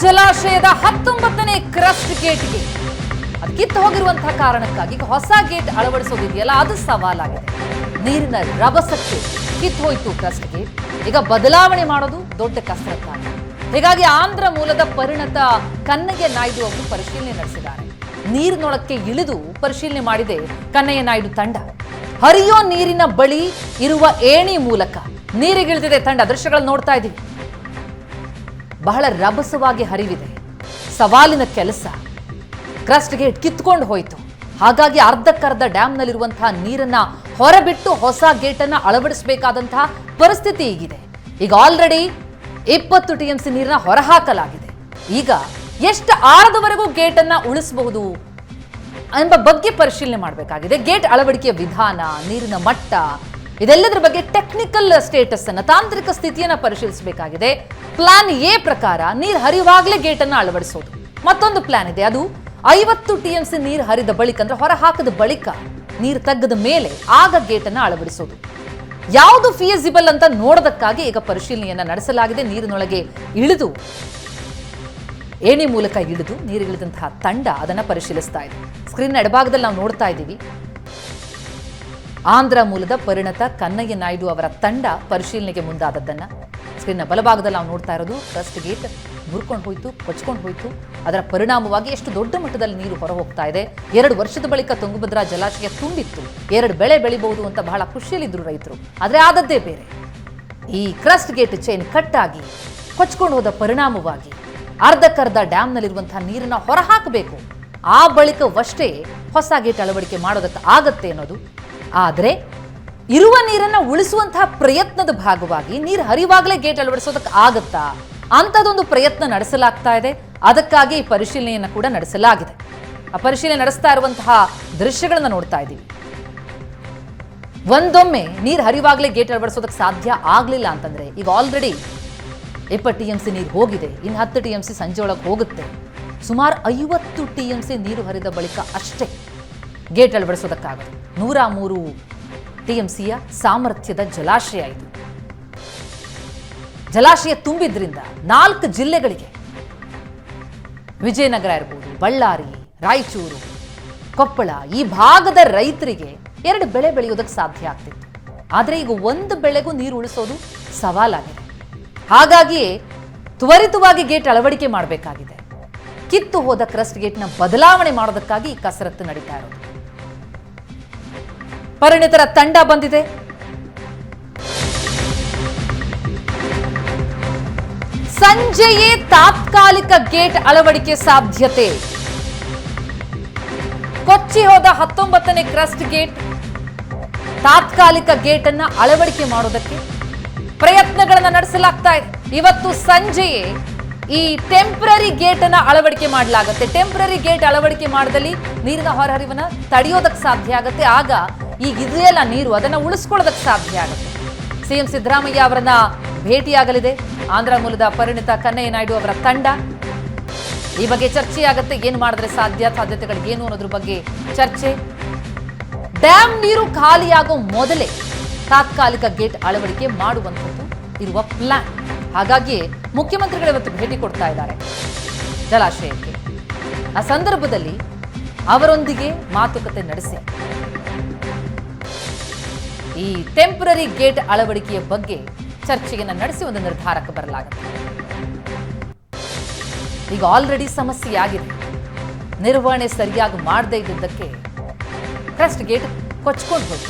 ಜಲಾಶಯದ ಹತ್ತೊಂಬತ್ತನೇ ಕ್ರಸ್ಟ್ ಗೇಟ್ಗೆ ಅದು ಕಿತ್ತು ಹೋಗಿರುವಂತಹ ಕಾರಣಕ್ಕಾಗಿ ಹೊಸ ಗೇಟ್ ಅಳವಡಿಸೋದಿದೆಯಲ್ಲ, ಅದು ಸವಾಲಾಗಿದೆ. ನೀರಿನ ರಭಸಕ್ಕೆ ಕಿತ್ತು ಹೋಯಿತು ಕ್ರಸ್ಟ್ ಗೇಟ್ ಈಗ ಬದಲಾವಣೆ ಮಾಡೋದು ದೊಡ್ಡ ಕಸರತ್ತಾಗಿದೆ. ಹೀಗಾಗಿ ಆಂಧ್ರ ಮೂಲದ ಪರಿಣತ ಕನ್ನಯ್ಯ ನಾಯ್ಡು ಅವರು ಪರಿಶೀಲನೆ ನಡೆಸಿದ್ದಾರೆ. ನೀರಿನೊಳಕ್ಕೆ ಇಳಿದು ಪರಿಶೀಲನೆ ಮಾಡಿದೆ ಕನ್ನಯ್ಯ ನಾಯ್ಡು ತಂಡ. ಹರಿಯೋ ನೀರಿನ ಬಳಿ ಇರುವ ಏಣಿ ಮೂಲಕ ನೀರಿಗಿಳಿದಿದೆ ತಂಡ. ದೃಶ್ಯಗಳನ್ನು ನೋಡ್ತಾ ಇದ್ದೀವಿ. ಬಹಳ ರಭಸವಾಗಿ ಹರಿವಿದೆ. ಸವಾಲಿನ ಕೆಲಸ. ಕ್ರಸ್ಟ್ ಗೇಟ್ ಕಿತ್ಕೊಂಡು ಹೋಯಿತು. ಹಾಗಾಗಿ ಅರ್ಧಕ್ಕರ್ಧ ಡ್ಯಾಮ್ನಲ್ಲಿರುವಂತಹ ನೀರನ್ನ ಹೊರಬಿಟ್ಟು ಹೊಸ ಗೇಟನ್ನು ಅಳವಡಿಸಬೇಕಾದಂತಹ ಪರಿಸ್ಥಿತಿ ಈಗಿದೆ. ಈಗ ಆಲ್ರೆಡಿ ಇಪ್ಪತ್ತು ಟಿ ಎಂ ಸಿ ನೀರನ್ನ ಹೊರಹಾಕಲಾಗಿದೆ. ಈಗ ಎಷ್ಟು ಆಳದವರೆಗೂ ಗೇಟನ್ನು ಉಳಿಸಬಹುದು ಎಂಬ ಬಗ್ಗೆ ಪರಿಶೀಲನೆ ಮಾಡಬೇಕಾಗಿದೆ. ಗೇಟ್ ಅಳವಡಿಕೆಯ ವಿಧಾನ, ನೀರಿನ ಮಟ್ಟ ಇದೆಲ್ಲದರ ಬಗ್ಗೆ ಟೆಕ್ನಿಕಲ್ ಸ್ಟೇಟಸ್ ಅನ್ನ, ತಾಂತ್ರಿಕ ಸ್ಥಿತಿಯನ್ನ ಪರಿಶೀಲಿಸಬೇಕಾಗಿದೆ. ಪ್ಲಾನ್ ಎ ಪ್ರಕಾರ ನೀರು ಹರಿಯುವಾಗಲೇ ಗೇಟ್ ಅನ್ನ ಅಳವಡಿಸೋದು. ಮತ್ತೊಂದು ಪ್ಲಾನ್ ಇದೆ, ಅದು ಐವತ್ತು ಟಿ ಎಂ ಸಿ ನೀರು ಹರಿದ ಬಳಿಕ ಅಂದ್ರೆ ಹೊರ ಹಾಕದ ಬಳಿಕ ನೀರು ತಗ್ಗದ ಮೇಲೆ ಆಗ ಗೇಟ್ ಅನ್ನ ಅಳವಡಿಸೋದು. ಯಾವುದು ಫಿಯಸಿಬಲ್ ಅಂತ ನೋಡೋದಕ್ಕಾಗಿ ಈಗ ಪರಿಶೀಲನೆಯನ್ನ ನಡೆಸಲಾಗಿದೆ. ನೀರಿನೊಳಗೆ ಇಳಿದು, ಏಣಿ ಮೂಲಕ ಇಳಿದು ನೀರಿಗಿಳಿದಂತಹ ತಂಡ ಅದನ್ನ ಪರಿಶೀಲಿಸ್ತಾ ಇದೆ. ಸ್ಕ್ರೀನ್ ಎಡಭಾಗದಲ್ಲಿ ನಾವು ನೋಡ್ತಾ ಇದ್ದೀವಿ. ಆಂಧ್ರ ಮೂಲದ ಪರಿಣತ ಕನ್ನಯ್ಯ ನಾಯ್ಡು ಅವರ ತಂಡ ಪರಿಶೀಲನೆಗೆ ಮುಂದಾದದ್ದನ್ನು. ಸ್ಕ್ರೀನ್ನ ಬಲಭಾಗದಲ್ಲಿ ನಾವು ನೋಡ್ತಾ ಇರೋದು ಫಸ್ಟ್ ಗೇಟ್ ಮುರ್ಕೊಂಡು ಹೋಯಿತು, ಕೊಚ್ಕೊಂಡು ಹೋಯ್ತು. ಅದರ ಪರಿಣಾಮವಾಗಿ ಎಷ್ಟು ದೊಡ್ಡ ಮಟ್ಟದಲ್ಲಿ ನೀರು ಹೊರ ಹೋಗ್ತಾ ಇದೆ. ಎರಡು ವರ್ಷದ ಬಳಿಕ ತುಂಗಭದ್ರಾ ಜಲಾಶಯ ತುಂಬಿತ್ತು. ಎರಡು ಬೆಳೆ ಬೆಳಿಬಹುದು ಅಂತ ಬಹಳ ಖುಷಿಯಲ್ಲಿದ್ದರು ರೈತರು. ಆದರೆ ಆದದ್ದೇ ಬೇರೆ. ಈ ಕ್ರಸ್ಟ್ ಗೇಟ್ ಚೈನ್ ಕಟ್ ಆಗಿ, ಕೊಚ್ಕೊಂಡು ಹೋದ ಪರಿಣಾಮವಾಗಿ ಅರ್ಧಕ್ಕರ್ಧ ಡ್ಯಾಮ್ನಲ್ಲಿರುವಂತಹ ನೀರನ್ನು ಹೊರಹಾಕಬೇಕು. ಆ ಬಳಿಕವಷ್ಟೇ ಹೊಸ ಗೇಟ್ ಅಳವಡಿಕೆ ಮಾಡೋದಕ್ಕೆ ಆಗತ್ತೆ ಅನ್ನೋದು ಆದರೆ ಇರುವ ನೀರನ್ನ ಉಳಿಸುವಂತಹ ಪ್ರಯತ್ನದ ಭಾಗವಾಗಿ ನೀರು ಹರಿವಾಗಲೇ ಗೇಟ್ ಅಳವಡಿಸೋದಕ್ಕೆ ಆಗತ್ತಾ? ಅಂಥದ್ದೊಂದು ಪ್ರಯತ್ನ ನಡೆಸಲಾಗ್ತಾ ಇದೆ. ಅದಕ್ಕಾಗಿ ಈ ಪರಿಶೀಲನೆಯನ್ನು ಕೂಡ ನಡೆಸಲಾಗಿದೆ. ಆ ಪರಿಶೀಲನೆ ನಡೆಸ್ತಾ ಇರುವಂತಹ ದೃಶ್ಯಗಳನ್ನು ನೋಡ್ತಾ ಇದ್ದೀವಿ. ಒಂದೊಮ್ಮೆ ನೀರು ಹರಿವಾಗಲೇ ಗೇಟ್ ಅಳವಡಿಸೋದಕ್ಕೆ ಸಾಧ್ಯ ಆಗಲಿಲ್ಲ ಅಂತಂದ್ರೆ ಈಗ ಆಲ್ರೆಡಿ ಇಪ್ಪತ್ತು ಟಿ ಎಂ ಸಿ ನೀರು ಹೋಗಿದೆ. ಇನ್ನು ಹತ್ತು ಟಿ ಎಂ ಸಿ ಸಂಜೆ ಒಳಗೆ ಹೋಗುತ್ತೆ. ಸುಮಾರು ಐವತ್ತು ಟಿ ಎಂ ಸಿ ನೀರು ಹರಿದ ಬಳಿಕ ಅಷ್ಟೇ. ಗೇಟ್ ಅಳವಡಿಸೋದಕ್ಕಾಗೋದು ನೂರ ಮೂರು ಟಿ ಸಾಮರ್ಥ್ಯದ ಜಲಾಶಯ ಇದು. ಜಲಾಶಯ ತುಂಬಿದ್ರಿಂದ ನಾಲ್ಕು ಜಿಲ್ಲೆಗಳಿಗೆ ವಿಜಯನಗರ ಇರ್ಬೋದು, ಬಳ್ಳಾರಿ, ರಾಯಚೂರು, ಕೊಪ್ಪಳ, ಈ ಭಾಗದ ರೈತರಿಗೆ ಎರಡು ಬೆಳೆ ಬೆಳೆಯೋದಕ್ಕೆ ಸಾಧ್ಯ ಆಗ್ತಿತ್ತು. ಆದರೆ ಈಗ ಒಂದು ಬೆಳೆಗೂ ನೀರು ಉಳಿಸೋದು ಸವಾಲಾಗಿದೆ. ಹಾಗಾಗಿಯೇ ತ್ವರಿತವಾಗಿ ಗೇಟ್ ಅಳವಡಿಕೆ ಮಾಡಬೇಕಾಗಿದೆ. ಕಿತ್ತು ಹೋದ ಕ್ರಸ್ಟ್ ಗೇಟ್ನ ಬದಲಾವಣೆ ಮಾಡೋದಕ್ಕಾಗಿ ಈ ಕಸರತ್ತು ನಡೀತಾ ಇರೋದು. ಪರಿಣಿತರ ತಂಡ ಬಂದಿದೆ. ಸಂಜೆಯೇ ತಾತ್ಕಾಲಿಕ ಗೇಟ್ ಅಳವಡಿಕೆ ಸಾಧ್ಯತೆ. ಕೊಚ್ಚಿ ಹೋದ ಹತ್ತೊಂಬತ್ತನೇ ಕ್ರಸ್ಟ್ ಗೇಟ್, ತಾತ್ಕಾಲಿಕ ಗೇಟ್ ಅನ್ನ ಅಳವಡಿಕೆ ಮಾಡೋದಕ್ಕೆ ಪ್ರಯತ್ನಗಳನ್ನು ನಡೆಸಲಾಗ್ತಾ ಇದೆ. ಇವತ್ತು ಸಂಜೆಯೇ ಈ ಟೆಂಪ್ರರಿ ಗೇಟ್ ಅನ್ನ ಅಳವಡಿಕೆ ಮಾಡಲಾಗುತ್ತೆ. ಟೆಂಪ್ರರಿ ಗೇಟ್ ಅಳವಡಿಕೆ ಮಾಡಿದಲ್ಲಿ ನೀರಿನ ಹೊರಹರಿವನ್ನ ತಡೆಯೋದಕ್ಕೆ ಸಾಧ್ಯ ಆಗುತ್ತೆ. ಆಗ ಈಗ ಇದೆಯಲ್ಲ ನೀರು, ಅದನ್ನ ಉಳಿಸ್ಕೊಳ್ಳೋದಕ್ಕೆ ಸಾಧ್ಯ ಆಗುತ್ತೆ. ಸಿಎಂ ಸಿದ್ದರಾಮಯ್ಯ ಅವರನ್ನ ಭೇಟಿಯಾಗಲಿದೆ. ಆಂಧ್ರ ಮೂಲದ ಪರಿಣಿತ ಕನ್ನಯ್ಯ ನಾಯ್ಡು ಅವರ ತಂಡ. ಈ ಬಗ್ಗೆ ಚರ್ಚೆಯಾಗುತ್ತೆ, ಏನು ಮಾಡಿದ್ರೆ ಸಾಧ್ಯ, ಸಾಧ್ಯತೆಗಳು ಏನು ಅನ್ನೋದ್ರ ಬಗ್ಗೆ ಚರ್ಚೆ. ಡ್ಯಾಮ್ ನೀರು ಖಾಲಿಯಾಗೋ ಮೊದಲೇ ತಾತ್ಕಾಲಿಕ ಗೇಟ್ ಅಳವಡಿಕೆ ಮಾಡುವಂಥದ್ದು ಇರುವ ಪ್ಲಾನ್ ಹಾಗಾಗಿ ಮುಖ್ಯಮಂತ್ರಿಗಳು ಇವತ್ತು ಭೇಟಿ ಕೊಡ್ತಾ ಇದ್ದಾರೆ ಜಲಾಶಯಕ್ಕೆ. ಆ ಸಂದರ್ಭದಲ್ಲಿ ಅವರೊಂದಿಗೆ ಮಾತುಕತೆ ನಡೆಸಿ. ಈ ಟೆಂಪರರಿ ಗೇಟ್ ಅಳವಡಿಕೆಯ ಬಗ್ಗೆ ಚರ್ಚೆಯನ್ನು ನಡೆಸಿ ಒಂದು ನಿರ್ಧಾರಕ್ಕೆ ಬರಲಾಗುತ್ತೆ ಈಗ ಆಲ್ರೆಡಿ ಸಮಸ್ಯೆ ಆಗಿದೆ ನಿರ್ವಹಣೆ ಸರಿಯಾಗಿ ಮಾಡದೇ ಇದ್ದಿದ್ದಕ್ಕೆ ಕ್ರಸ್ಟ್ ಗೇಟ್ ಕೊಚ್ಕೊಂಡು ಹೋಗಿ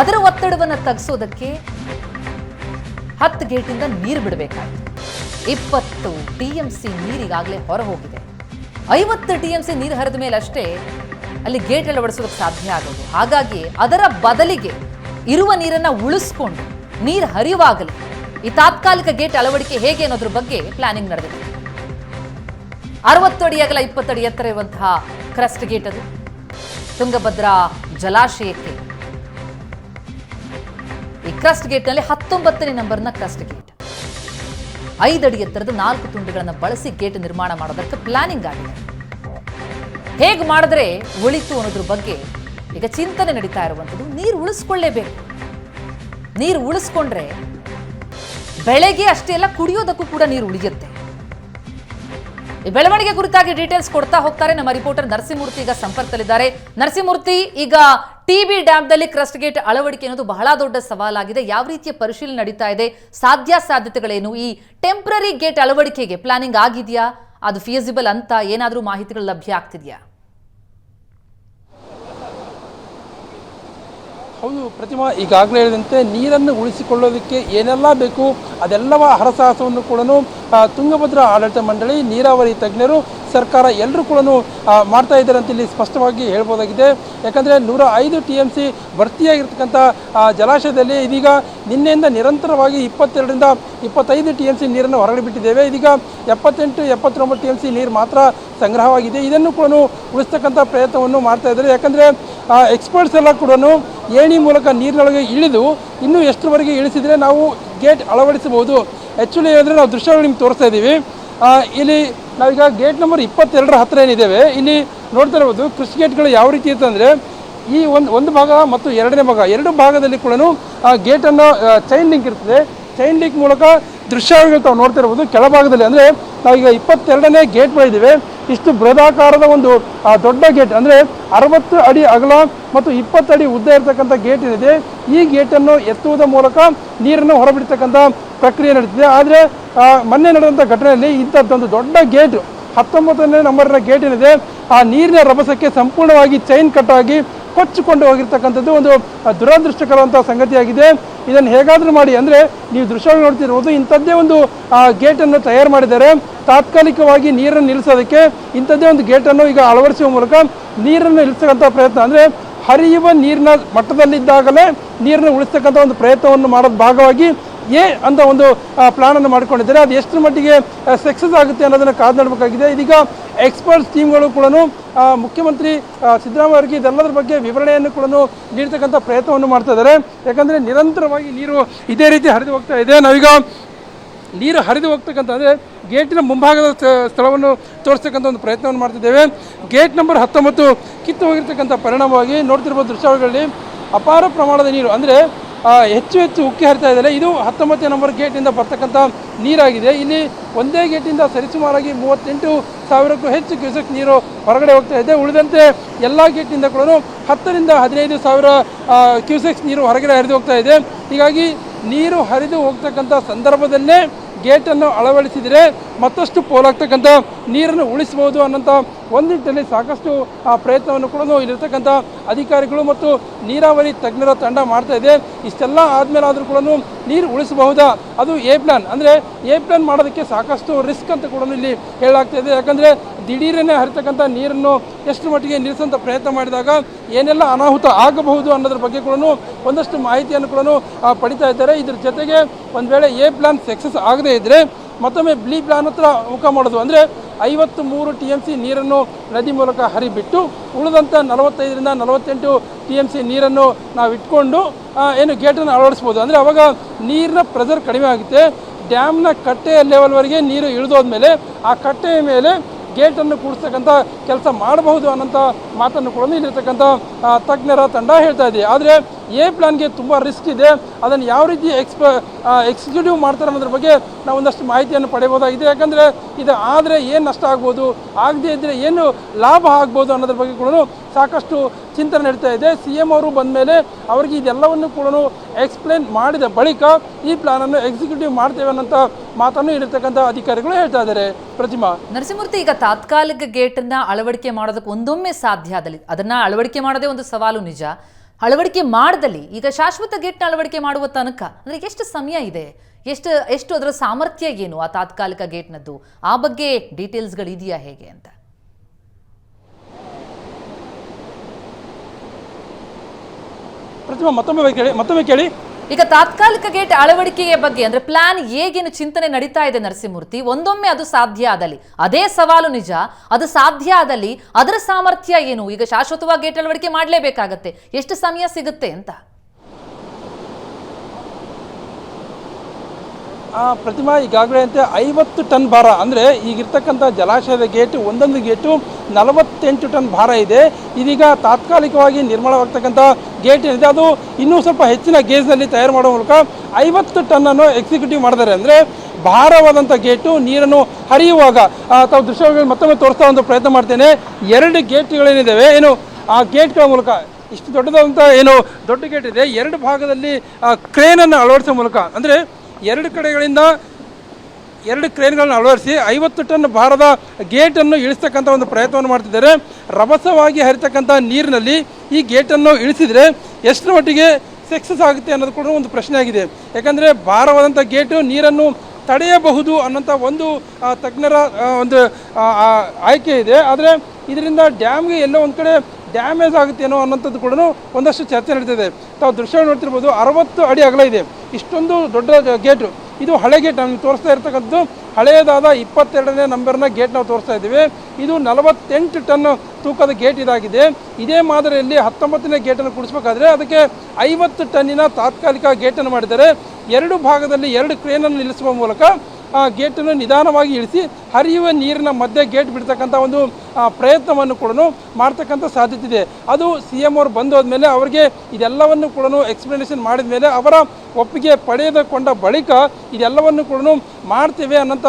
ಅದರ ಒತ್ತಡವನ್ನು ತಗ್ಸೋದಕ್ಕೆ ಹತ್ತು ಗೇಟಿಂದ ನೀರು ಬಿಡಬೇಕಾಯಿತು. ಇಪ್ಪತ್ತು ಟಿ ಎಂ ಸಿ ನೀರಿಗಾಗಲೇ ಹೊರ ಹೋಗಿದೆ. ಐವತ್ತು ಟಿ ಎಂ ಸಿ ನೀರು ಹರಿದ ಮೇಲೆ ಅಷ್ಟೇ ಅಲ್ಲಿ ಗೇಟ್ ಅಳವಡಿಸೋದಕ್ಕೆ ಸಾಧ್ಯ ಆಗೋದು. ಹಾಗಾಗಿ ಅದರ ಬದಲಿಗೆ ಇರುವ ನೀರನ್ನ ಉಳಿಸ್ಕೊಂಡು ನೀರು ಹರಿಯುವಾಗಲೇ ಈ ತಾತ್ಕಾಲಿಕ ಗೇಟ್ ಅಳವಡಿಕೆ ಹೇಗೆ ಅನ್ನೋದ್ರ ಬಗ್ಗೆ ಪ್ಲಾನಿಂಗ್ ನಡೆದಿದೆ. ಅರವತ್ತು ಅಡಿ ಅಗಲ ಇಪ್ಪತ್ತಡಿ ಎತ್ತರ ಇರುವಂತಹ ಕ್ರಸ್ಟ್ ಗೇಟ್ ಅದು. ತುಂಗಭದ್ರಾ ಜಲಾಶಯಕ್ಕೆ. ಈ ಕ್ರಸ್ಟ್ ಗೇಟ್ನಲ್ಲಿ ಹತ್ತೊಂಬತ್ತನೇ ನಂಬರ್ನ ಕ್ರಸ್ಟ್ ಗೇಟ್ ಐದಡಿ ಎತ್ತರದ ನಾಲ್ಕು ತುಂಡುಗಳನ್ನು ಬಳಸಿ ಗೇಟ್ ನಿರ್ಮಾಣ ಮಾಡೋದಕ್ಕೆ ಪ್ಲಾನಿಂಗ್ ಆಗಿದೆ. ಹೇಗೆ ಮಾಡಿದ್ರೆ ಉಳಿತು ಅನ್ನೋದ್ರ ಬಗ್ಗೆ ಈಗ ಚಿಂತನೆ ನಡೀತಾ ಇರುವಂಥದ್ದು. ನೀರು ಉಳಿಸ್ಕೊಳ್ಳೇಬೇಕು. ನೀರು ಉಳಿಸ್ಕೊಂಡ್ರೆ ಬೆಳೆಗೆ ಅಷ್ಟೇ ಎಲ್ಲ ಕುಡಿಯೋದಕ್ಕೂ ಕೂಡ ನೀರು ಉಳಿಯುತ್ತೆ. ಈ ಬೆಳವಣಿಗೆ ಕುರಿತಾಗಿ ಡೀಟೇಲ್ಸ್ ಕೊಡ್ತಾ ಹೋಗ್ತಾರೆ ನಮ್ಮ ರಿಪೋರ್ಟರ್ ನರಸಿಂಹಮೂರ್ತಿ ಈಗ ಸಂಪರ್ಕದಲ್ಲಿದ್ದಾರೆ. ನರಸಿಂಹಮೂರ್ತಿ ಈಗ ಟಿ ಬಿ ಡ್ಯಾಮ್ದಲ್ಲಿ ಕ್ರಸ್ಟ್ ಗೇಟ್ ಅಳವಡಿಕೆ ಅನ್ನೋದು ಬಹಳ ದೊಡ್ಡ ಸವಾಲಾಗಿದೆ. ಯಾವ ರೀತಿಯ ಪರಿಶೀಲನೆ ನಡೀತಾ ಇದೆ? ಸಾಧ್ಯ ಸಾಧ್ಯತೆಗಳೇನು? ಈ ಟೆಂಪ್ರರಿ ಗೇಟ್ ಅಳವಡಿಕೆಗೆ ಪ್ಲಾನಿಂಗ್ ಆಗಿದೆಯಾ? ಅದು ಫಿಯಸಿಬಲ್ ಅಂತ ಏನಾದರೂ ಮಾಹಿತಿಗಳು ಲಭ್ಯ ಆಗ್ತಿದೆಯಾ? ಹೌದು ಪ್ರತಿಮಾ, ಈಗಾಗಲೇ ಹೇಳಿದಂತೆ ನೀರನ್ನು ಉಳಿಸಿಕೊಳ್ಳೋದಕ್ಕೆ ಏನೆಲ್ಲ ಬೇಕು ಅದೆಲ್ಲವ ಹರಸಾಹಸವನ್ನು ಕೂಡ ತುಂಗಭದ್ರಾ ಆಡಳಿತ ಮಂಡಳಿ, ನೀರಾವರಿ ತಜ್ಞರು, ಸರ್ಕಾರ ಎಲ್ಲರೂ ಕೂಡ ಮಾಡ್ತಾ ಇದ್ದಾರೆ ಅಂತ ಇಲ್ಲಿ ಸ್ಪಷ್ಟವಾಗಿ ಹೇಳ್ಬೋದಾಗಿದೆ. ಯಾಕಂದರೆ ನೂರ ಐದು ಟಿ ಎಂ ಸಿ ಭರ್ತಿಯಾಗಿರ್ತಕ್ಕಂಥ ಜಲಾಶಯದಲ್ಲಿ ಇದೀಗ ನಿನ್ನೆಯಿಂದ ನಿರಂತರವಾಗಿ ಇಪ್ಪತ್ತೆರಡರಿಂದ ಇಪ್ಪತ್ತೈದು ಟಿ ಎಂ ಸಿ ನೀರನ್ನು ಹೊರಗಡೆ ಬಿಟ್ಟಿದ್ದೇವೆ. ಇದೀಗ ಎಪ್ಪತ್ತೆಂಟು, ಎಪ್ಪತ್ತೊಂಬತ್ತು ಟಿ ಎಂ ಸಿ ನೀರು ಮಾತ್ರ ಸಂಗ್ರಹವಾಗಿದೆ. ಇದನ್ನು ಕೂಡ ಉಳಿಸ್ತಕ್ಕಂಥ ಪ್ರಯತ್ನವನ್ನು ಮಾಡ್ತಾ ಇದ್ದಾರೆ. ಯಾಕಂದರೆ ಎಕ್ಸ್ಪರ್ಟ್ಸ್ ಎಲ್ಲ ಕೂಡ ಏಣಿ ಮೂಲಕ ನೀರಿನೊಳಗೆ ಇಳಿದು ಇನ್ನೂ ಎಷ್ಟರವರೆಗೆ ಇಳಿಸಿದರೆ ನಾವು ಗೇಟ್ ಅಳವಡಿಸಬಹುದು. ಆ್ಯಕ್ಚುಲಿ ಅಂದರೆ ನಾವು ದೃಶ್ಯಗಳು ನಿಮ್ಗೆ ತೋರಿಸ್ತಾ ಇದ್ದೀವಿ. ಇಲ್ಲಿ ನಾವೀಗ ಗೇಟ್ ನಂಬರ್ ಇಪ್ಪತ್ತೆರಡರ ಹತ್ತಿರ ಏನಿದ್ದೇವೆ. ಇಲ್ಲಿ ನೋಡ್ತಾ ಇರ್ಬೋದು, ಕೃಷಿ ಗೇಟ್ಗಳು ಯಾವ ರೀತಿ ಇರ್ತಂದರೆ ಈ ಒಂದು ಒಂದು ಭಾಗ ಮತ್ತು ಎರಡನೇ ಭಾಗ, ಎರಡು ಭಾಗದಲ್ಲಿ ಕೂಡ ಆ ಗೇಟನ್ನು ಚೈನ್ ಲಿಂಕ್ ಇರ್ತದೆ. ಚೈನ್ ಲಿಂಕ್ ಮೂಲಕ ದೃಶ್ಯಗಳು ತಾವು ನೋಡ್ತಾ ಇರ್ಬೋದು. ಕೆಳಭಾಗದಲ್ಲಿ ಅಂದರೆ, ನಾವೀಗ ಇಪ್ಪತ್ತೆರಡನೇ ಗೇಟ್ ಇಷ್ಟು ಬೃಹದಾಕಾರದ ಒಂದು ದೊಡ್ಡ ಗೇಟ್ ಅಂದರೆ ಅರವತ್ತು ಅಡಿ ಅಗಲ ಮತ್ತು ಇಪ್ಪತ್ತು ಅಡಿ ಉದ್ದ ಇರತಕ್ಕಂಥ ಗೇಟ್ ಇದೆ ಈ ಗೇಟನ್ನು ಎತ್ತುವುದರ ಮೂಲಕ ನೀರನ್ನು ಹೊರಬಿಡ್ತಕ್ಕಂಥ ಪ್ರಕ್ರಿಯೆ ನಡೀತಿದೆ. ಆದರೆ ಮೊನ್ನೆ ನಡೆದಂಥ ಘಟನೆಯಲ್ಲಿ ಇಂಥದ್ದೊಂದು ದೊಡ್ಡ ಗೇಟ್ ಹತ್ತೊಂಬತ್ತನೇ ನಂಬರ್ನ ಗೇಟ್ ಏನಿದೆ, ಆ ನೀರಿನ ರಭಸಕ್ಕೆ ಸಂಪೂರ್ಣವಾಗಿ ಚೈನ್ ಕಟ್ಟಾಗಿ ಕೊಚ್ಚಿಕೊಂಡು ಹೋಗಿರ್ತಕ್ಕಂಥದ್ದು ಒಂದು ದುರದೃಷ್ಟಕರವಂಥ ಸಂಗತಿಯಾಗಿದೆ. ಇದನ್ನು ಹೇಗಾದರೂ ಮಾಡಿ, ಅಂದರೆ ನೀವು ದೃಶ್ಯವಾಗಿ ನೋಡ್ತಿರ್ಬೋದು, ಇಂಥದ್ದೇ ಒಂದು ಗೇಟನ್ನು ತಯಾರು ಮಾಡಿದ್ದಾರೆ. ತಾತ್ಕಾಲಿಕವಾಗಿ ನೀರನ್ನು ನಿಲ್ಲಿಸೋದಕ್ಕೆ ಇಂಥದ್ದೇ ಒಂದು ಗೇಟನ್ನು ಈಗ ಅಳವಡಿಸುವ ಮೂಲಕ ನೀರನ್ನು ನಿಲ್ಲಿಸ್ತಕ್ಕಂಥ ಪ್ರಯತ್ನ. ಅಂದರೆ ಹರಿಯುವ ನೀರಿನ ಮಟ್ಟದಲ್ಲಿದ್ದಾಗಲೇ ನೀರನ್ನು ಉಳಿಸ್ತಕ್ಕಂಥ ಒಂದು ಪ್ರಯತ್ನವನ್ನು ಮಾಡೋದು ಭಾಗವಾಗಿ ಎ ಅಂತ ಒಂದು ಪ್ಲಾನನ್ನು ಮಾಡಿಕೊಂಡಿದ್ದಾರೆ. ಅದು ಎಷ್ಟು ಮಟ್ಟಿಗೆ ಸಕ್ಸಸ್ ಆಗುತ್ತೆ ಅನ್ನೋದನ್ನು ಕಾದು ನೋಡಬೇಕಾಗಿದೆ. ಇದೀಗ ಎಕ್ಸ್ಪರ್ಟ್ಸ್ ಟೀಮ್ಗಳು ಕೂಡ ಮುಖ್ಯಮಂತ್ರಿ ಸಿದ್ದರಾಮಯ್ಯ ಅವರಿಗೆ ಇದೆಲ್ಲದರ ಬಗ್ಗೆ ವಿವರಣೆಯನ್ನು ಕೂಡ ನೀಡ್ತಕ್ಕಂಥ ಪ್ರಯತ್ನವನ್ನು ಮಾಡ್ತಾ ಇದ್ದಾರೆ. ಯಾಕಂದರೆ ನಿರಂತರವಾಗಿ ನೀರು ಇದೇ ರೀತಿ ಹರಿದು ಹೋಗ್ತಾ ಇದೆ. ನಾವೀಗ ನೀರು ಹರಿದು ಹೋಗ್ತಕ್ಕಂಥ ಅಂದರೆ ಗೇಟಿನ ಮುಂಭಾಗದ ಸ್ಥ- ಸ್ಥಳವನ್ನು ತೋರಿಸ್ತಕ್ಕಂಥ ಒಂದು ಪ್ರಯತ್ನವನ್ನು ಮಾಡ್ತಿದ್ದೇವೆ. ಗೇಟ್ ನಂಬರ್ ಹತ್ತೊಂಬತ್ತು ಕಿತ್ತು ಹೋಗಿರ್ತಕ್ಕಂಥ ಪರಿಣಾಮವಾಗಿ ನೋಡ್ತಿರ್ಬೋದು ದೃಶ್ಯಗಳಲ್ಲಿ ಅಪಾರ ಪ್ರಮಾಣದ ನೀರು. ಅಂದರೆ ಹೆಚ್ಚು ಹೆಚ್ಚು ಉಕ್ಕಿ ಹರಿತಾ ಇದ್ದಾರೆ ಇದು ಹತ್ತೊಂಬತ್ತನೇ ನಂಬರ್ ಗೇಟಿಂದ ಬರ್ತಕ್ಕಂಥ ನೀರಾಗಿದೆ. ಇಲ್ಲಿ ಒಂದೇ ಗೇಟಿಂದ ಸರಿಸುಮಾರಾಗಿ ಮೂವತ್ತೆಂಟು ಸಾವಿರಕ್ಕೂ ಹೆಚ್ಚು ಕ್ಯೂಸಕ್ ನೀರು ಹೊರಗಡೆ ಹೋಗ್ತಾ ಇದೆ. ಉಳಿದಂತೆ ಎಲ್ಲ ಗೇಟಿಂದ ಕೂಡ ಹತ್ತರಿಂದ ಹದಿನೈದು ಸಾವಿರ ಕ್ಯೂಸೆಕ್ಸ್ ನೀರು ಹೊರಗಡೆ ಹರಿದು ಹೋಗ್ತಾ ಇದೆ. ಹೀಗಾಗಿ ನೀರು ಹರಿದು ಹೋಗ್ತಕ್ಕಂಥ ಸಂದರ್ಭದಲ್ಲೇ ಗೇಟನ್ನು ಅಳವಡಿಸಿದರೆ ಮತ್ತಷ್ಟು ಪೋಲಾಗ್ತಕ್ಕಂಥ ನೀರನ್ನು ಉಳಿಸ್ಬೋದು ಅನ್ನೋಂಥ ಒಂದಿಟ್ಟಲ್ಲಿ ಸಾಕಷ್ಟು, ಆ, ಪ್ರಯತ್ನವನ್ನು ಕೂಡ ಇಲ್ಲಿರ್ತಕ್ಕಂಥ ಅಧಿಕಾರಿಗಳು ಮತ್ತು ನೀರಾವರಿ ತಜ್ಞರ ತಂಡ ಮಾಡ್ತಾ ಇದೆ. ಇಷ್ಟೆಲ್ಲ ಆದಮೇಲೆ ಆದರೂ ಕೂಡ ನೀರು ಉಳಿಸಬಹುದಾ? ಅದು ಎ ಪ್ಲಾನ್ ಅಂದರೆ ಎ ಪ್ಲ್ಯಾನ್ ಮಾಡೋದಕ್ಕೆ ಸಾಕಷ್ಟು ರಿಸ್ಕ್ ಅಂತ ಕೂಡ ಇಲ್ಲಿ ಹೇಳಲಾಗ್ತಾ ಇದೆ. ಯಾಕಂದರೆ ದಿಢೀರನೇ ಹರಿತಕ್ಕಂಥ ನೀರನ್ನು ಎಷ್ಟು ಮಟ್ಟಿಗೆ ನಿಲ್ಲಿಸೋಂಥ ಪ್ರಯತ್ನ ಮಾಡಿದಾಗ ಏನೆಲ್ಲ ಅನಾಹುತ ಆಗಬಹುದು ಅನ್ನೋದ್ರ ಬಗ್ಗೆ ಕೂಡ ಒಂದಷ್ಟು ಮಾಹಿತಿಯನ್ನು ಕೂಡ ಪಡಿತಾ ಇದ್ದಾರೆ. ಇದ್ರ ಜೊತೆಗೆ ಒಂದು ವೇಳೆ ಎ ಪ್ಲಾನ್ ಸಕ್ಸಸ್ ಆಗದೇ ಇದ್ದರೆ ಮತ್ತೊಮ್ಮೆ ಬ್ಲಿ ಪ್ಲಾನ್ ಹತ್ರ ಮುಖ ಮಾಡೋದು. ಅಂದರೆ ಐವತ್ತು ಮೂರು ಟಿ ಎಂ ಸಿ ನೀರನ್ನು ನದಿ ಮೂಲಕ ಹರಿಬಿಟ್ಟು ಉಳಿದಂಥ ನಲವತ್ತೈದರಿಂದ ನಲವತ್ತೆಂಟು ಟಿ ಎಂ ಸಿ ನೀರನ್ನು ನಾವು ಇಟ್ಕೊಂಡು ಏನು ಗೇಟನ್ನು ಅಳವಡಿಸ್ಬೋದು. ಅಂದರೆ ಅವಾಗ ನೀರಿನ ಪ್ರೆಷರ್ ಕಡಿಮೆ ಆಗುತ್ತೆ. ಡ್ಯಾಮ್ನ ಕಟ್ಟೆಯ ಲೆವೆಲ್ವರೆಗೆ ನೀರು ಇಳಿದೋದ್ಮೇಲೆ ಆ ಕಟ್ಟೆಯ ಮೇಲೆ ಗೇಟನ್ನು ಕೂಡಿಸ್ತಕ್ಕಂಥ ಕೆಲಸ ಮಾಡಬಹುದು ಅನ್ನೋಂಥ ಮಾತನ್ನು ಕೂಡ ಇಲ್ಲಿರ್ತಕ್ಕಂಥ ತಜ್ಞರ ತಂಡ ಹೇಳ್ತಾ ಇದೆ. ಆದರೆ ಎ ಪ್ಲಾನ್ಗೆ ತುಂಬ ರಿಸ್ಕ್ ಇದೆ. ಅದನ್ನು ಯಾವ ರೀತಿ ಎಕ್ಸ್ಪ ಎಕ್ಸಿಕ್ಯೂಟಿವ್ ಮಾಡ್ತಾರೆ ಅನ್ನೋದ್ರ ಬಗ್ಗೆ ನಾವು ಒಂದಷ್ಟು ಮಾಹಿತಿಯನ್ನು ಪಡೆಯಬಹುದಾಗಿದೆ. ಯಾಕಂದರೆ ಇದು ಆದರೆ ಏನು ನಷ್ಟ ಆಗ್ಬೋದು, ಆಗದೇ ಇದ್ದರೆ ಏನು ಲಾಭ ಆಗ್ಬೋದು ಅನ್ನೋದ್ರ ಬಗ್ಗೆ ಕೂಡ ಸಾಕಷ್ಟು ಚಿಂತನೆ ನಡೀತಾ ಇದೆ. ಸಿ ಎಂ ಅವರು ಬಂದ ಮೇಲೆ ಅವರಿಗೆ ಇದೆಲ್ಲವನ್ನು ಕೂಡ ಎಕ್ಸ್ಪ್ಲೇನ್ ಮಾಡಿದ ಬಳಿಕ ಈ ಪ್ಲಾನನ್ನು ಎಕ್ಸಿಕ್ಯೂಟಿವ್ ಮಾಡ್ತೇವೆ ಅನ್ನೋಂಥ ಮಾತನ್ನು ಇರತಕ್ಕಂಥ ಅಧಿಕಾರಿಗಳು ಹೇಳ್ತಾ ಇದ್ದಾರೆ. ಪ್ರತಿಮಾ. ನರಸಿಂಹಮೂರ್ತಿ ಈಗ ತಾತ್ಕಾಲಿಕ ಗೇಟನ್ನು ಅಳವಡಿಕೆ ಮಾಡೋದಕ್ಕೆ ಒಂದೊಮ್ಮೆ ಸಾಧ್ಯ ಆದಲ್ಲಿ ಅದನ್ನು ಅಳವಡಿಕೆ ಮಾಡೋದೇ ಒಂದು ಸವಾಲು ನಿಜ. ಅಳವಡಿಕೆ ಮಾಡದಲ್ಲಿ ಈಗ ಶಾಶ್ವತ ಗೇಟ್ನ ಅಳವಡಿಕೆ ಮಾಡುವ ತನಕ, ಅಂದ್ರೆ ಎಷ್ಟು ಸಮಯ ಇದೆ? ಎಷ್ಟು ಎಷ್ಟು ಅದರ ಸಾಮರ್ಥ್ಯ ಏನು ಆ ತಾತ್ಕಾಲಿಕ ಗೇಟ್ನದ್ದು? ಆ ಬಗ್ಗೆ ಡೀಟೇಲ್ಸ್ಗಳು ಇದೆಯಾ ಹೇಗೆ ಅಂತ? ಪ್ರತಿಮಾ, ಮತ್ತೊಮ್ಮೆ ಕೇಳಿ ಮತ್ತೊಮ್ಮೆ ಕೇಳಿ. ಈಗ ತಾತ್ಕಾಲಿಕ ಗೇಟ್ ಅಳವಡಿಕೆಯ ಬಗ್ಗೆ ಅಂದ್ರೆ ಪ್ಲಾನ್ ಹೇಗೇನು ಚಿಂತನೆ ನಡೀತಾ ಇದೆ ನರಸಿಂಹಮೂರ್ತಿ? ಒಂದೊಮ್ಮೆ ಅದು ಸಾಧ್ಯ ಆದಲ್ಲಿ. ಅದೇ ಸವಾಲು ನಿಜ. ಅದು ಸಾಧ್ಯ ಆದಲ್ಲಿ ಅದರ ಸಾಮರ್ಥ್ಯ ಏನು? ಈಗ ಶಾಶ್ವತವಾಗಿ ಗೇಟ್ ಅಳವಡಿಕೆ ಮಾಡಲೇಬೇಕಾಗತ್ತೆ. ಎಷ್ಟು ಸಮಯ ಸಿಗುತ್ತೆ ಅಂತ? ಪ್ರತಿಮಾ ಈಗಾಗಲೇ ಅಂತೆ ಐವತ್ತು ಟನ್ ಭಾರ. ಅಂದರೆ ಈಗಿರ್ತಕ್ಕಂಥ ಜಲಾಶಯದ ಗೇಟು ಒಂದೊಂದು ಗೇಟು ನಲವತ್ತೆಂಟು ಟನ್ ಭಾರ ಇದೆ. ಇದೀಗ ತಾತ್ಕಾಲಿಕವಾಗಿ ನಿರ್ಮಾಣವಾಗ್ತಕ್ಕಂಥ ಗೇಟ್ ಏನಿದೆ ಅದು ಇನ್ನೂ ಸ್ವಲ್ಪ ಹೆಚ್ಚಿನ ಗೇಜ್ನಲ್ಲಿ ತಯಾರು ಮಾಡುವ ಮೂಲಕ ಐವತ್ತು ಟನ್ನನ್ನು ಎಕ್ಸಿಕ್ಯೂಟಿವ್ ಮಾಡಿದ್ದಾರೆ ಅಂದರೆ ಭಾರವಾದಂಥ ಗೇಟು ನೀರನ್ನು ಹರಿಯುವಾಗ ಆ, ತಾವು ದೃಶ್ಯಗಳನ್ನು ಮತ್ತೊಮ್ಮೆ ತೋರಿಸ್ತಾ ಒಂದು ಪ್ರಯತ್ನ ಮಾಡ್ತೇನೆ. ಎರಡು ಗೇಟ್ಗಳೇನಿದ್ದಾವೆ ಏನು ಆ ಗೇಟ್ಗಳ ಮೂಲಕ ಇಷ್ಟು ದೊಡ್ಡದಾದಂಥ ಏನು ದೊಡ್ಡ ಗೇಟ್ ಇದೆ ಎರಡು ಭಾಗದಲ್ಲಿ ಕ್ರೇನನ್ನು ಅಳವಡಿಸೋ ಮೂಲಕ. ಅಂದರೆ ಎರಡು ಕಡೆಗಳಿಂದ ಎರಡು ಕ್ರೇನ್ಗಳನ್ನು ಅಳವಡಿಸಿ ಐವತ್ತು ಟನ್ ಭಾರದ ಗೇಟನ್ನು ಇಳಿಸ್ತಕ್ಕಂಥ ಒಂದು ಪ್ರಯತ್ನವನ್ನು ಮಾಡ್ತಿದ್ದಾರೆ. ರಭಸವಾಗಿ ಹರಿತಕ್ಕಂಥ ನೀರಿನಲ್ಲಿ ಈ ಗೇಟನ್ನು ಇಳಿಸಿದರೆ ಎಷ್ಟರ ಮಟ್ಟಿಗೆ ಸಕ್ಸಸ್ ಆಗುತ್ತೆ ಅನ್ನೋದು ಕೂಡ ಒಂದು ಪ್ರಶ್ನೆ ಆಗಿದೆ. ಯಾಕಂದರೆ ಭಾರವಾದಂಥ ಗೇಟು ನೀರನ್ನು ತಡೆಯಬಹುದು ಅನ್ನೋಂಥ ಒಂದು ತಜ್ಞರ ಒಂದು ಆಯ್ಕೆ ಇದೆ. ಆದರೆ ಇದರಿಂದ ಡ್ಯಾಮ್ಗೆ ಎಲ್ಲೋ ಒಂದು ಕಡೆ ಡ್ಯಾಮೇಜ್ ಆಗುತ್ತೇನೋ ಅನ್ನೋಂಥದ್ದು ಕೂಡ ಒಂದಷ್ಟು ಚರ್ಚೆ ನಡೀತಿದೆ. ತಾವು ದೃಶ್ಯ ನೋಡ್ತಿರ್ಬೋದು, ಅರವತ್ತು ಅಡಿ ಅಗಲ ಇದೆ. ಇಷ್ಟೊಂದು ದೊಡ್ಡ ಗೇಟು. ಇದು ಹಳೆ ಗೇಟ್ ನಮಗೆ ತೋರಿಸ್ತಾ ಇರ್ತಕ್ಕಂಥದ್ದು ಹಳೆಯದಾದ ಇಪ್ಪತ್ತೆರಡನೇ ನಂಬರ್ನ ಗೇಟ್ ನಾವು ತೋರಿಸ್ತಾ ಇದ್ದೀವಿ. ಇದು ನಲವತ್ತೆಂಟು ಟನ್ ತೂಕದ ಗೇಟ್ ಇದಾಗಿದೆ. ಇದೇ ಮಾದರಿಯಲ್ಲಿ ಹತ್ತೊಂಬತ್ತನೇ ಗೇಟನ್ನು ಕುಡಿಸ್ಬೇಕಾದ್ರೆ ಅದಕ್ಕೆ ಐವತ್ತು ಟನ್ನಿನ ತಾತ್ಕಾಲಿಕ ಗೇಟನ್ನು ಮಾಡಿದ್ದಾರೆ. ಎರಡು ಭಾಗದಲ್ಲಿ ಎರಡು ಕ್ರೇನನ್ನು ನಿಲ್ಲಿಸುವ ಮೂಲಕ ಆ ಗೇಟನ್ನು ನಿಧಾನವಾಗಿ ಇಳಿಸಿ ಹರಿಯುವ ನೀರಿನ ಮಧ್ಯೆ ಗೇಟ್ ಬಿಡ್ತಕ್ಕಂಥ ಒಂದು ಪ್ರಯತ್ನವನ್ನು ಕೂಡ ಮಾಡ್ತಕ್ಕಂಥ ಸಾಧ್ಯತೆ ಇದೆ. ಅದು ಸಿ ಎಂ ಅವರು ಬಂದು ಹೋದ್ಮೇಲೆ ಅವರಿಗೆ ಇದೆಲ್ಲವನ್ನು ಕೂಡ ಎಕ್ಸ್ಪ್ಲನೇಷನ್ ಮಾಡಿದ ಮೇಲೆ ಅವರ ಒಪ್ಪಿಗೆ ಪಡೆದುಕೊಂಡ ಬಳಿಕ ಇದೆಲ್ಲವನ್ನು ಕೂಡ ಮಾಡ್ತೇವೆ ಅನ್ನೋಂಥ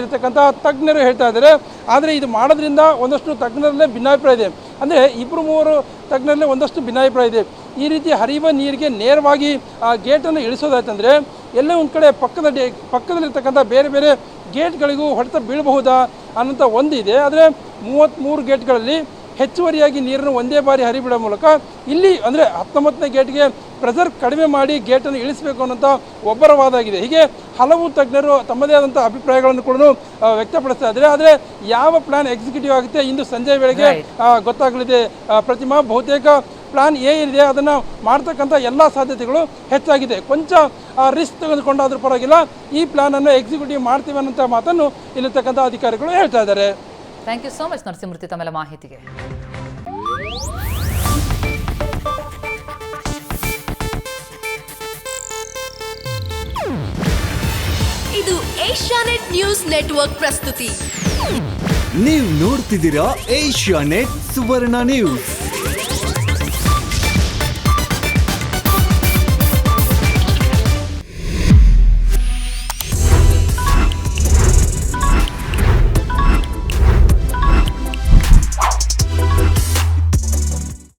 ಇರತಕ್ಕಂಥ ತಜ್ಞರು ಹೇಳ್ತಾ ಇದ್ದಾರೆ. ಆದರೆ ಇದು ಮಾಡೋದ್ರಿಂದ ಒಂದಷ್ಟು ತಜ್ಞರಲ್ಲೇ ಭಿನ್ನಾಭಿಪ್ರಾಯ ಇದೆ. ಅಂದರೆ ಇಬ್ಬರು ಮೂವರು ತಜ್ಞರಲ್ಲೇ ಒಂದಷ್ಟು ಭಿನ್ನಾಭಿಪ್ರಾಯ ಇದೆ. ಈ ರೀತಿ ಹರಿಯುವ ನೀರಿಗೆ ನೇರವಾಗಿ ಆ ಗೇಟನ್ನು ಇಳಿಸೋದಾಯ್ತಂದರೆ ಎಲ್ಲ ಒಂದು ಕಡೆ ಪಕ್ಕದ ಡೇ ಪಕ್ಕದಲ್ಲಿರ್ತಕ್ಕಂಥ ಬೇರೆ ಬೇರೆ ಗೇಟ್ಗಳಿಗೂ ಹೊಡೆತ ಬೀಳಬಹುದಾ ಅನ್ನೋಂಥ ಒಂದು ಇದೆ. ಆದರೆ ಮೂವತ್ತ್ಮೂರು ಗೇಟ್ಗಳಲ್ಲಿ ಹೆಚ್ಚುವರಿಯಾಗಿ ನೀರನ್ನು ಒಂದೇ ಬಾರಿ ಹರಿಬಿಡೋ ಮೂಲಕ ಇಲ್ಲಿ ಅಂದರೆ ಹತ್ತೊಂಬತ್ತನೇ ಗೇಟ್ಗೆ ಪ್ರೆಷರ್ ಕಡಿಮೆ ಮಾಡಿ ಗೇಟನ್ನು ಇಳಿಸಬೇಕು ಅನ್ನೋಂಥ ಒಬ್ಬರ ವಾದ ಆಗಿದೆ ಹೀಗೆ ಹಲವು ತಜ್ಞರು ತಮ್ಮದೇ ಆದಂಥ ಅಭಿಪ್ರಾಯಗಳನ್ನು ಕೂಡ ವ್ಯಕ್ತಪಡಿಸ್ತಾ ಇದ್ದಾರೆ. ಆದರೆ ಯಾವ ಪ್ಲಾನ್ ಎಕ್ಸಿಕ್ಯೂಟಿವ್ ಆಗುತ್ತೆ ಇಂದು ಸಂಜೆ ವೇಳೆಗೆ ಗೊತ್ತಾಗಲಿದೆ. ಪ್ರತಿಮಾ ಬಹುತೇಕ ಪ್ಲಾನ್ ಎ ಏನಿದೆ ಅದನ್ನು ಮಾಡ್ತಕ್ಕಂಥ ಎಲ್ಲ ಸಾಧ್ಯತೆಗಳು ಹೆಚ್ಚಾಗಿದೆ. ಕೊಂಚ ರಿಸ್ಕ್ ತೆಗೆದುಕೊಂಡಾದ್ರೂ ಪರವಾಗಿಲ್ಲ. ಈ ಪ್ಲಾನನ್ನು ಎಕ್ಸಿಕ್ಯೂಟಿವ್ ಮಾಡ್ತೀವಿ ಅನ್ನೋಂಥ ಮಾತನ್ನು ಇಲ್ಲಿರ್ತಕ್ಕಂಥ ಅಧಿಕಾರಿಗಳು ಹೇಳ್ತಾ ಇದ್ದಾರೆ. Thank you so much Narasimhamurthy ತಮ್ಮೆಲ್ಲ ಮಾಹಿತಿಗೆ. ಇದು ಏಷ್ಯಾನೆಟ್ ನ್ಯೂಸ್ ನೆಟ್ವರ್ಕ್ ಪ್ರಸ್ತುತಿ. ನೀವು ನೋಡ್ತಿದ್ದೀರಾ ಏಷ್ಯಾ ನೆಟ್ ಸುವರ್ಣ ನ್ಯೂಸ್